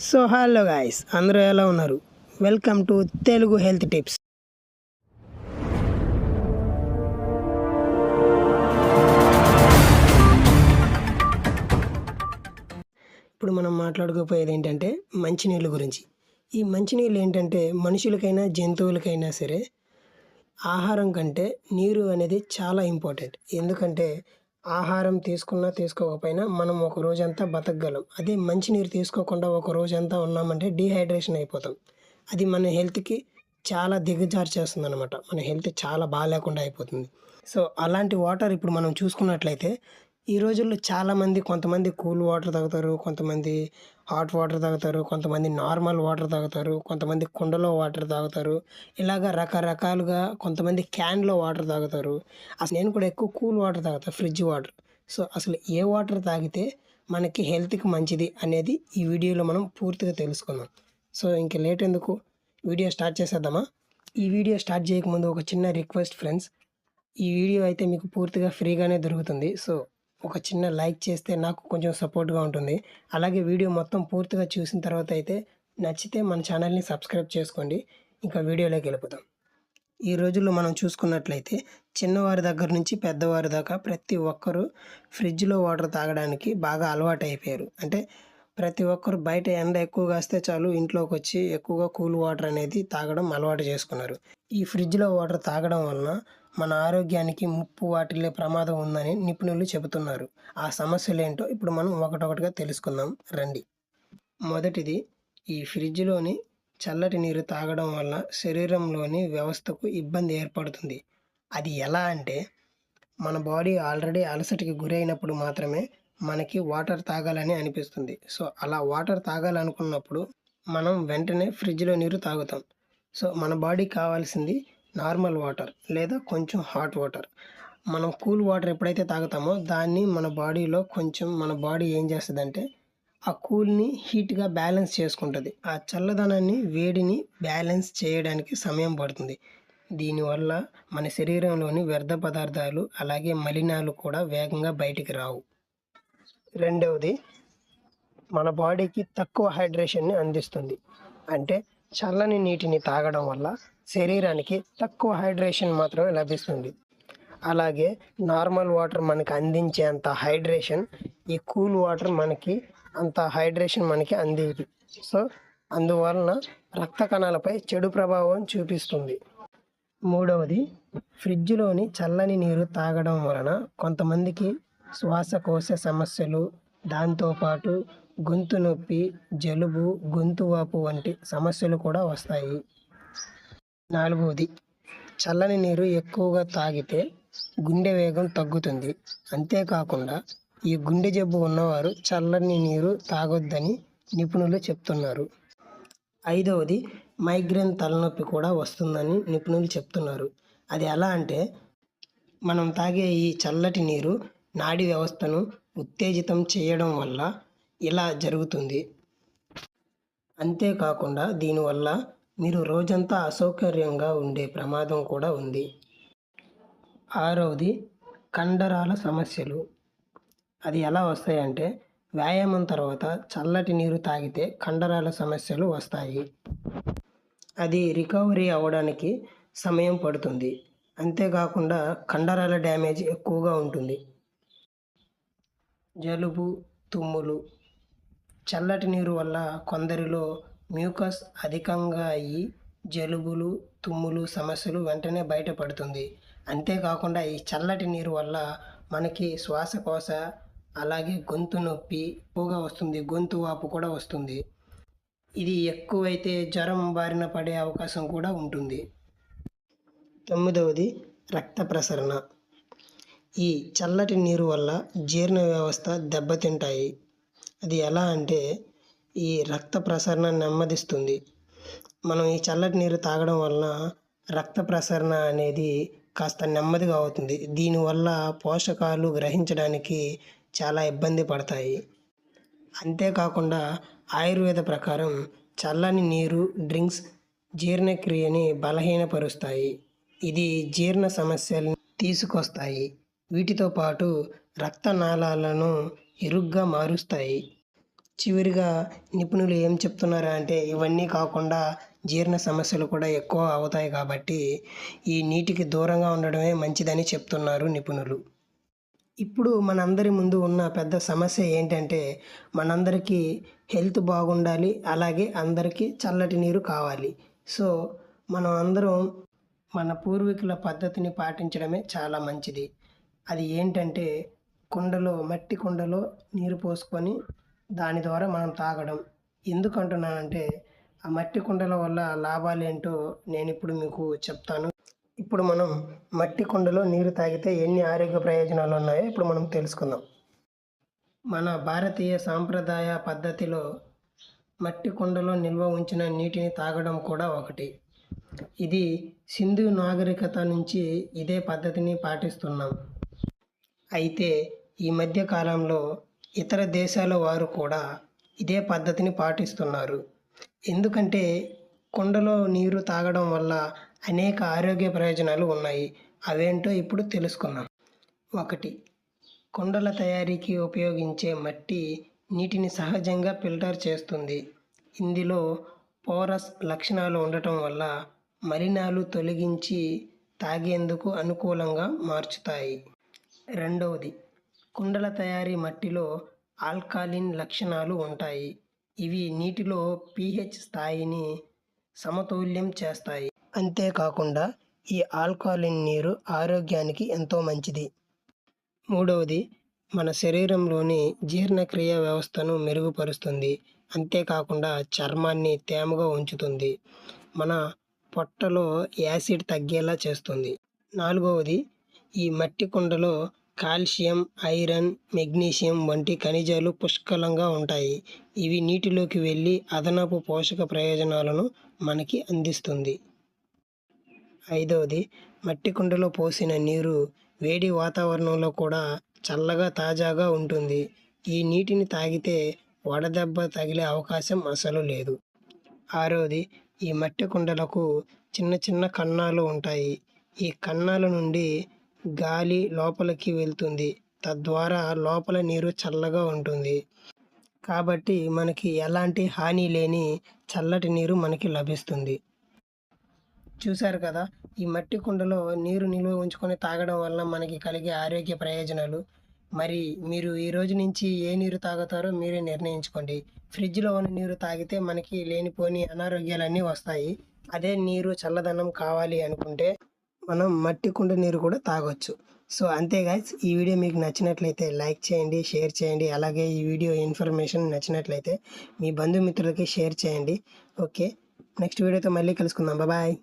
So hello guys అందరూ ఎలా ఉన్నారు? Welcome to Telugu health tips ఇప్పుడు మనం మాట్లాడుకోపోయేది ఏంటంటే మంచినీళ్ళ గురించి. ఈ మంచినీళ్ళు ఏంటంటే మనుషులకైనా జంతువులకైనా సరే ఆహారం కంటే నీరు అనేది చాలా ఇంపార్టెంట్ ఎందుకంటే ఆహారం తీసుకున్నా తీసుకోకపోయినా మనం ఒక రోజంతా బతకగలం. అదే మంచినీరు తీసుకోకుండా ఒక రోజంతా ఉన్నామంటే డీహైడ్రేషన్ అయిపోతాం. అది మన హెల్త్కి చాలా దిగజారు చేస్తుంది అనమాట మన హెల్త్ చాలా బాగాలేకుండా అయిపోతుంది. సో అలాంటి వాటర్ ఇప్పుడు మనం చూసుకున్నట్లయితే ఈ రోజుల్లో చాలామంది కొంతమంది కూల్ వాటర్ తాగుతారు కొంతమంది హాట్ వాటర్ తాగుతారు కొంతమంది నార్మల్ వాటర్ తాగుతారు కొంతమంది కుండలో వాటర్ తాగుతారు. ఇలాగ రకరకాలుగా కొంతమంది క్యాన్లో వాటర్ తాగుతారు. అసలు నేను కూడా ఎక్కువ కూల్ వాటర్ తాగుతాను ఫ్రిడ్జ్ వాటర్. సో అసలు ఏ వాటర్ తాగితే మనకి హెల్త్కి మంచిది అనేది ఈ వీడియోలో మనం పూర్తిగా తెలుసుకుందాం. సో ఇంక లేట్ ఎందుకు? వీడియో స్టార్ట్ చేసేద్దామా? ఈ వీడియో స్టార్ట్ చేయకముందు ఒక చిన్న రిక్వెస్ట్ ఫ్రెండ్స్. ఈ వీడియో అయితే మీకు పూర్తిగా ఫ్రీగానే దొరుకుతుంది. సో ఒక చిన్న లైక్ చేస్తే నాకు కొంచెం సపోర్ట్గా ఉంటుంది. అలాగే వీడియో మొత్తం పూర్తిగా చూసిన తర్వాత అయితే నచ్చితే మన ఛానల్ని సబ్స్క్రైబ్ చేసుకోండి. ఇంకా వీడియోలోకి వెళ్ళిపోతాం ఈ రోజుల్లో మనం చూసుకున్నట్లయితే చిన్నవారి దగ్గర నుంచి పెద్దవారి దాకా ప్రతి ఒక్కరూ ఫ్రిడ్జ్లో వాటర్ తాగడానికి బాగా అలవాటు అయిపోయారు అంటే ప్రతి ఒక్కరు బయట ఎండ ఎక్కువగా వస్తే చాలు ఇంట్లోకి వచ్చి ఎక్కువగా కూల్ వాటర్ అనేది తాగడం అలవాటు చేసుకున్నారు. ఈ ఫ్రిడ్జ్లో వాటర్ తాగడం వలన మన ఆరోగ్యానికి ముప్పు వాటిల్లే ప్రమాదం ఉందని నిపుణులు చెబుతున్నారు. ఆ సమస్యలు ఏంటో ఇప్పుడు మనం ఒకటొకటిగా తెలుసుకుందాం. రండి. మొదటిది ఈ ఫ్రిడ్జ్లోని చల్లటి నీరు తాగడం వల్ల శరీరంలోని వ్యవస్థకు ఇబ్బంది ఏర్పడుతుంది. అది ఎలా అంటే మన బాడీ ఆల్రెడీ అలసటకి గురైనప్పుడు మాత్రమే మనకి వాటర్ తాగాలని అనిపిస్తుంది. సో అలా వాటర్ తాగాలనుకున్నప్పుడు మనం వెంటనే ఫ్రిడ్జ్లో నీరు తాగుతాం. సో మన బాడీకి కావాల్సింది నార్మల్ వాటర్ లేదా కొంచెం హాట్ వాటర్. మనం కూల్ వాటర్ ఎప్పుడైతే తాగుతామో దాన్ని మన బాడీలో కొంచెం మన బాడీ ఏం చేస్తుందంటే ఆ కూల్ని హీట్గా బ్యాలెన్స్ చేసుకుంటుంది. ఆ చల్లదనాన్ని వేడిని బ్యాలెన్స్ చేయడానికి సమయం పడుతుంది. దీనివల్ల మన శరీరంలోని వ్యర్థ పదార్థాలు అలాగే మలినాలు కూడా వేగంగా బయటికి రావు. రెండవది మన బాడీకి తక్కువ హైడ్రేషన్ని అందిస్తుంది. అంటే చల్లని నీటిని తాగడం వల్ల శరీరానికి తక్కువ హైడ్రేషన్ మాత్రమే లభిస్తుంది. అలాగే నార్మల్ వాటర్ మనకి అందించేంత హైడ్రేషన్ ఈ కూల్ వాటర్ మనకి అంత హైడ్రేషన్ మనకి అందేది. సో అందువలన రక్త కణాలపై చెడు ప్రభావం చూపిస్తుంది. మూడవది ఫ్రిడ్జ్లోని చల్లని నీరు తాగడం వలన కొంతమందికి శ్వాసకోశ సమస్యలు దాంతోపాటు గొంతు నొప్పి జలుబు గొంతు వాపు వంటి సమస్యలు కూడా వస్తాయి. నాలుగవది చల్లని నీరు ఎక్కువగా తాగితే గుండె వేగం తగ్గుతుంది. అంతేకాకుండా ఈ గుండె జబ్బు ఉన్నవారు చల్లని నీరు తాగొద్దని నిపుణులు చెప్తున్నారు. ఐదవది మైగ్రేన్ తలనొప్పి కూడా వస్తుందని నిపుణులు చెప్తున్నారు. అది ఎలా అంటే మనం తాగే ఈ చల్లటి నీరు నాడి వ్యవస్థను ఉత్తేజితం చేయడం వల్ల ఇలా జరుగుతుంది. అంతేకాకుండా దీనివల్ల మీరు రోజంతా అసౌకర్యంగా ఉండే ప్రమాదం కూడా ఉంది. ఆరవది కండరాల సమస్యలు. అది ఎలా వస్తాయంటే వ్యాయామం తర్వాత చల్లటి నీరు తాగితే కండరాల సమస్యలు వస్తాయి. అది రికవరీ అవ్వడానికి సమయం పడుతుంది. అంతేకాకుండా కండరాల డ్యామేజ్ ఎక్కువగా ఉంటుంది. జలుబు తుమ్ములు చల్లటి నీరు వల్ల కొందరిలో మ్యూకస్ అధికంగా అయ్యి జలుబులు తుమ్ములు సమస్యలు వెంటనే బయటపడుతుంది. అంతేకాకుండా ఈ చల్లటి నీరు వల్ల మనకి శ్వాసకోశ అలాగే గొంతు నొప్పి ఎక్కువగా వస్తుంది. గొంతు వాపు కూడా వస్తుంది. ఇది ఎక్కువైతే జ్వరం బారిన పడే అవకాశం కూడా ఉంటుంది. తొమ్మిదవది రక్త ప్రసరణ. ఈ చల్లటి నీరు వల్ల జీర్ణ వ్యవస్థ దెబ్బతింటాయి. అది ఎలా అంటే ఈ రక్త ప్రసరణ నెమ్మదిస్తుంది. మనం ఈ చల్లటి నీరు తాగడం వలన రక్త ప్రసరణ అనేది కాస్త నెమ్మదిగా అవుతుంది. దీనివల్ల పోషకాలు గ్రహించడానికి చాలా ఇబ్బంది పడతాయి. అంతేకాకుండా ఆయుర్వేద ప్రకారం చల్లని నీరు డ్రింక్స్ జీర్ణక్రియని బలహీనపరుస్తాయి. ఇది జీర్ణ సమస్యలను తీసుకొస్తాయి. వీటితో పాటు రక్తనాళాలను ఇరుగ్గా మారుస్తాయి. చివరిగా నిపుణులు ఏం చెప్తున్నారా అంటే ఇవన్నీ కాకుండా జీర్ణ సమస్యలు కూడా ఎక్కువ అవుతాయి కాబట్టి ఈ నీటికి దూరంగా ఉండడమే మంచిదని చెప్తున్నారు నిపుణులు. ఇప్పుడు మనందరి ముందు ఉన్న పెద్ద సమస్య ఏంటంటే మనందరికీ హెల్త్ బాగుండాలి అలాగే అందరికీ చల్లటి నీరు కావాలి. సో మనం అందరం మన పూర్వీకుల పద్ధతిని పాటించడమే చాలా మంచిది. అది ఏంటంటే కుండలో మట్టి కుండలో నీరు పోసుకొని దాని ద్వారా మనం తాగడం. ఎందుకు అంటున్నానంటే ఆ మట్టి కుండల వల్ల లాభాలు ఏంటో నేను ఇప్పుడు మీకు చెప్తాను. ఇప్పుడు మనం మట్టి కుండలో నీరు తాగితే ఎన్ని ఆరోగ్య ప్రయోజనాలు ఉన్నాయో ఇప్పుడు మనం తెలుసుకుందాం. మన భారతీయ సాంప్రదాయ పద్ధతిలో మట్టి కుండలో నిల్వ ఉంచిన నీటిని తాగడం కూడా ఒకటి. ఇది సింధు నాగరికత నుంచి ఇదే పద్ధతిని పాటిస్తున్నాం. అయితే ఈ మధ్య కాలంలో ఇతర దేశాల వారు కూడా ఇదే పద్ధతిని పాటిస్తున్నారు. ఎందుకంటే కుండలో నీరు తాగడం వల్ల అనేక ఆరోగ్య ప్రయోజనాలు ఉన్నాయి. అవేంటో ఇప్పుడు తెలుసుకుందాం. ఒకటి కుండల తయారీకి ఉపయోగించే మట్టి నీటిని సహజంగా ఫిల్టర్ చేస్తుంది. ఇందులో పోరస్ లక్షణాలు ఉండటం వల్ల మలినాలు తొలగించి తాగేందుకు అనుకూలంగా మార్చుతాయి. రెండవది కుండల తయారీ మట్టిలో ఆల్కాలిన్ లక్షణాలు ఉంటాయి. ఇవి నీటిలో పీహెచ్ స్థాయిని సమతౌల్యం చేస్తాయి. అంతేకాకుండా ఈ ఆల్కాలిన్ నీరు ఆరోగ్యానికి ఎంతో మంచిది. మూడవది మన శరీరంలోని జీర్ణక్రియ వ్యవస్థను మెరుగుపరుస్తుంది. అంతేకాకుండా చర్మాన్ని తేమగా ఉంచుతుంది. మన పొట్టలో యాసిడ్ తగ్గేలా చేస్తుంది. నాలుగవది ఈ మట్టి కుండలో కాల్షియం ఐరన్ మెగ్నీషియం వంటి ఖనిజాలు పుష్కలంగా ఉంటాయి. ఇవి నీటిలోకి వెళ్ళి అదనపు పోషక ప్రయోజనాలను మనకి అందిస్తుంది. ఐదవది మట్టి కుండలో పోసిన నీరు వేడి వాతావరణంలో కూడా చల్లగా తాజాగా ఉంటుంది. ఈ నీటిని తాగితే వడదెబ్బ తగిలే అవకాశం అసలు లేదు. ఆరవది ఈ మట్టి కుండలకు చిన్న చిన్న కన్నాలు ఉంటాయి. ఈ కన్నాల నుండి గాలి లోపలికి వెళ్తుంది. తద్వారా లోపల నీరు చల్లగా ఉంటుంది. కాబట్టి మనకి ఎలాంటి హాని లేని చల్లటి నీరు మనకి లభిస్తుంది. చూశారు కదా ఈ మట్టి కుండలో నీరు నిల్వ ఉంచుకొని తాగడం వల్ల మనకి కలిగే ఆరోగ్య ప్రయోజనాలు. మరి మీరు ఈ రోజు నుంచి ఏ నీరు తాగుతారో మీరే నిర్ణయించుకోండి. ఫ్రిడ్జ్లో ఉన్న నీరు తాగితే మనకి లేనిపోని అనారోగ్యాలన్నీ వస్తాయి. అదే నీరు చల్లదనం కావాలి అనుకుంటే మనం మట్టి కుండ నీరు కూడా తాగొచ్చు. సో అంతే గాయస్ ఈ వీడియో మీకు నచ్చినట్లయితే లైక్ చేయండి షేర్ చేయండి. అలాగే ఈ వీడియో ఇన్ఫర్మేషన్ నచ్చినట్లయితే మీ బంధుమిత్రులకి షేర్ చేయండి. ఓకే. నెక్స్ట్ వీడియోతో మళ్ళీ కలుసుకుందాం. బాయ్.